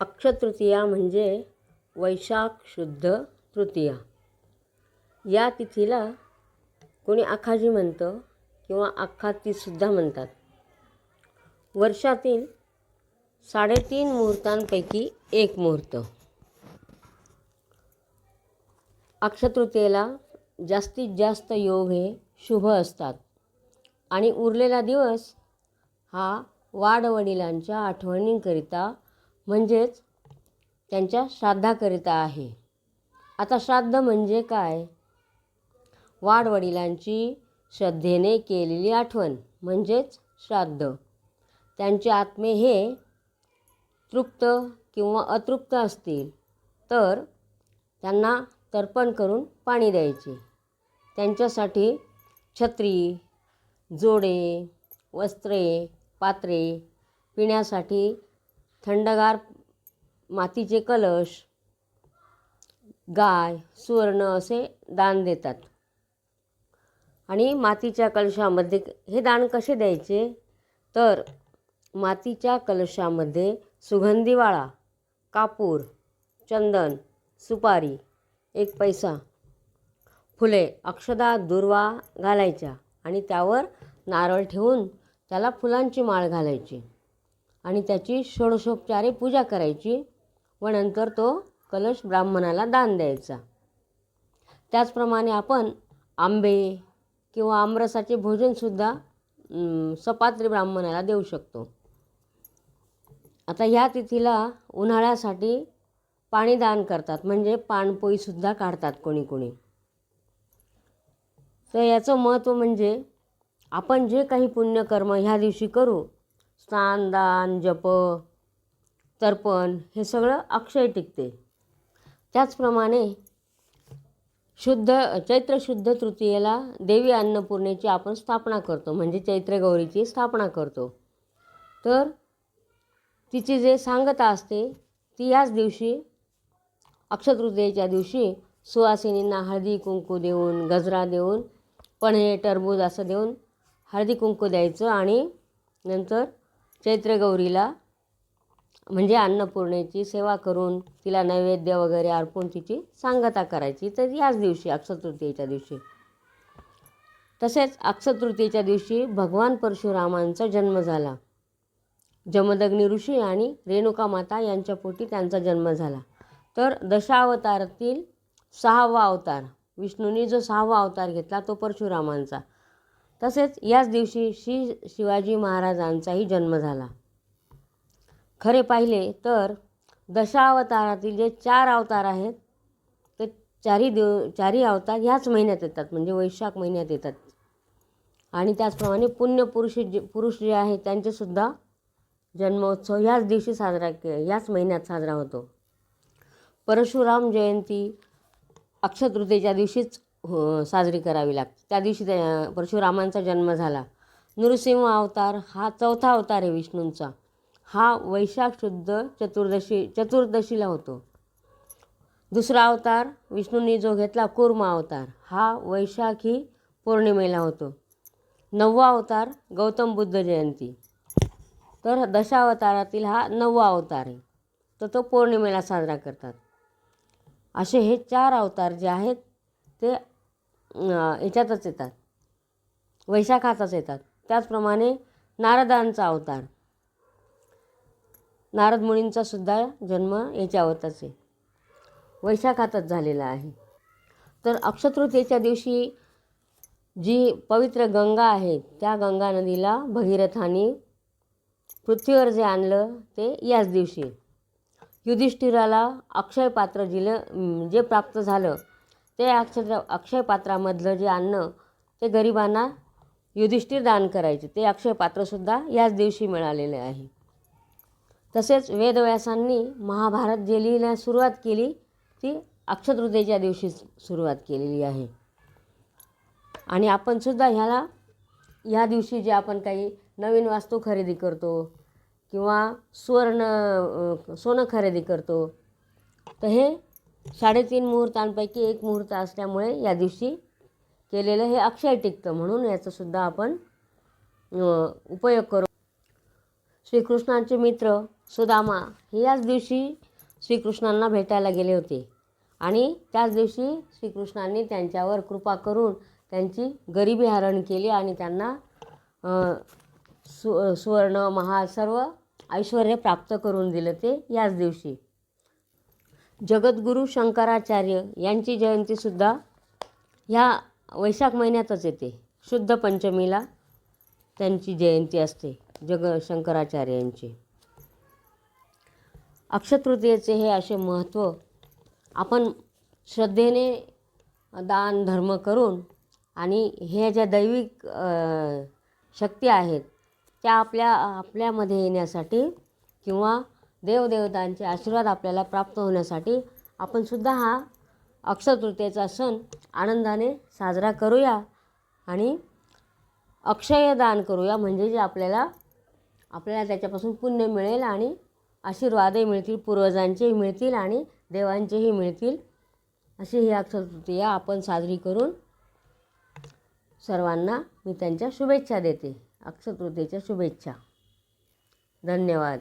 अक्षतृतीया म्हणजे वैशाख शुद्ध तृतीया. या तिथीला कोणी आखाजी म्हणतं किंवा आखातीसुद्धा म्हणतात. वर्षातील साडेतीन मुहूर्तांपैकी एक मुहूर्त. अक्षतृतीयेला जास्तीत जास्त योग हे शुभ असतात आणि उरलेला दिवस हा वाडवडिलांच्या आठवणींकरिता म्हणजेच त्यांच्या श्राद्धाकरिता आहे. आता श्राद्ध म्हणजे काय? वाडवडिलांची श्रद्धेने केलेली आठवण म्हणजेच श्राद्ध. त्यांचे आत्मे हे तृप्त किंवा अतृप्त असतील तर त्यांना तर्पण करून पाणी द्यायचे. त्यांच्यासाठी छत्री जोडे वस्त्रे पात्रे पिण्यासाठी थंडगार मातीचे कलश गाय सुवर्ण असे दान देतात. आणि मातीच्या कलशामध्ये हे दान कसे द्यायचे? तर मातीच्या कलशामध्ये सुगंधी वाळा कापूर चंदन सुपारी एक पैसा फुले अक्षदा दुर्वा घालायच्या आणि त्यावर नारळ ठेवून त्याला फुलांची माळ घालायची. आणि त्याची षोडशोपचारे पूजा करायची व नंतर तो कलश ब्राह्मणाला दान द्यायचा. त्याचप्रमाणे आपण आंबे किंवा आमरसाचे भोजनसुद्धा सपात्री ब्राह्मणाला देऊ शकतो. आता ह्या तिथीला उन्हाळ्यासाठी पाणी दान करतात म्हणजे पाणपोईसुद्धा काढतात कोणी कोणी. तर याचं महत्त्व म्हणजे आपण जे काही पुण्यकर्म ह्या दिवशी करू स्नान दान जप तर्पण हे सगळं अक्षय टिकते. त्याचप्रमाणे शुद्ध चैत्र शुद्ध तृतीयेला देवी अन्नपूर्णेची आपण स्थापना करतो म्हणजे चैत्रगौरीची स्थापना करतो. तर तिची जे सांगता असते ती याच दिवशी अक्षतृतीयेच्या दिवशी सुवासिनींना हळदी कुंकू देऊन गजरा देऊन पणे टरबूज असं देऊन हळदी कुंकू द्यायचं आणि नंतर चैत्रगौरीला म्हणजे अन्नपूर्णेची सेवा करून तिला नैवेद्य वगैरे अर्पून तिची सांगता करायची. तर याच दिवशी अक्षतृतीयेच्या दिवशी. तसेच अक्षतृतीयेच्या दिवशी भगवान परशुरामांचा जन्म झाला. जमदग्नी ऋषी आणि रेणुका माता यांच्या पोटी त्यांचा जन्म झाला. तर दशावतारातील सहावा अवतार विष्णूंनी जो सहावा अवतार घेतला तो परशुरामांचा. तसेच याच दिवशी श्री शिवाजी महाराजांचाही जन्म झाला. खरे पाहिले तर दशावतारातील जे चार अवतार आहेत ते चारी देव चारी अवतार ह्याच महिन्यात येतात म्हणजे वैशाख महिन्यात येतात. आणि त्याचप्रमाणे पुण्यपुरुष जे पुरुष जे आहेत त्यांचेसुद्धा जन्मोत्सव ह्याच दिवशी साजरा के ह्याच महिन्यात साजरा होतो. परशुराम जयंती अक्षतृतीयेच्या दिवशीच हो साजरी करावी लागते. त्या दिवशी त्या परशुरामांचा जन्म झाला. नृसिंह अवतार हा चौथा अवतार आहे विष्णूंचा. हा वैशाख शुद्ध चतुर्दशी चतुर्दशीला होतो. दुसरा अवतार विष्णूंनी जो घेतला कुर्मा अवतार हा वैशाखी पौर्णिमेला होतो. नववा अवतार गौतम बुद्ध जयंती. तर दशावतारातील हा नववा अवतार आहे. तर तो पौर्णिमेला साजरा करतात. असे हे चार अवतार जे आहेत ते याच्यातच येतात. वैशाखातच येतात. त्याचप्रमाणे नारदांचा अवतार. नारद मुनींचा सुद्धा जन्म याच्यावरच आहे. वैशाखातच झालेला आहे. तर अक्षतृतीयेच्या दिवशी जी पवित्र गंगा आहे त्या गंगा नदीला भगीरथाने पृथ्वीवर जे आणलं ते याच दिवशी युधिष्ठिराला अक्षय पात्र जिलं जे प्राप्त झालं ते अक्षर अक्षय पात्रामधलं जे अन्न ते गरिबांना युधिष्ठिर दान करायचे. ते अक्षयपात्रसुद्धा याच दिवशी मिळालेले आहे. तसेच वेदव्यासांनी महाभारत जे लिहिण्यास सुरुवात केली ती अक्षतृतीयेच्या दिवशी सुरुवात केलेली आहे. आणि आपणसुद्धा ह्याला ह्या दिवशी जे आपण काही नवीन वास्तू खरेदी करतो किंवा सुवर्ण सोनं खरेदी करतो तर हे साडेतीन मुहूर्तांपैकी एक मुहूर्त असल्यामुळे या दिवशी केलेलं हे अक्षय टिकतं म्हणून याचासुद्धा आपण उपयोग करू. श्रीकृष्णांचे मित्र सुदामा हे याच दिवशी श्रीकृष्णांना भेटायला गेले होते आणि त्याच दिवशी श्रीकृष्णांनी त्यांच्यावर कृपा करून त्यांची गरिबी हरण केली आणि त्यांना सु सुवर्ण महाल सर्व ऐश्वर प्राप्त करून दिलं ते याच दिवशी. जगद्गुरू शंकराचार्य यांची जयंतीसुद्धा ह्या वैशाख महिन्यातच येते. शुद्ध पंचमीला त्यांची जयंती असते जग शंकराचार्य यांची. अक्षतृतीयेचे हे असे महत्त्व आपण श्रद्धेने दान धर्म करून आणि हे ज्या दैविक शक्ती आहेत त्या आपल्या आपल्यामध्ये येण्यासाठी किंवा देवदेवतांचे आशीर्वाद आपल्याला प्राप्त होण्यासाठी आपण सुद्धा हा अक्षतृतीयेचा सण आनंदाने साजरा करूया आणि अक्षयदान करूया म्हणजे जे आपल्याला आपल्याला त्याच्यापासून पुण्य मिळेल आणि आशीर्वादही मिळतील पूर्वजांचेही मिळतील आणि देवांचेही मिळतील. अशी ही अक्षतृतीया आपण साजरी करून सर्वांना मी त्यांच्या शुभेच्छा देते. अक्षतृतीच्या शुभेच्छा. धन्यवाद.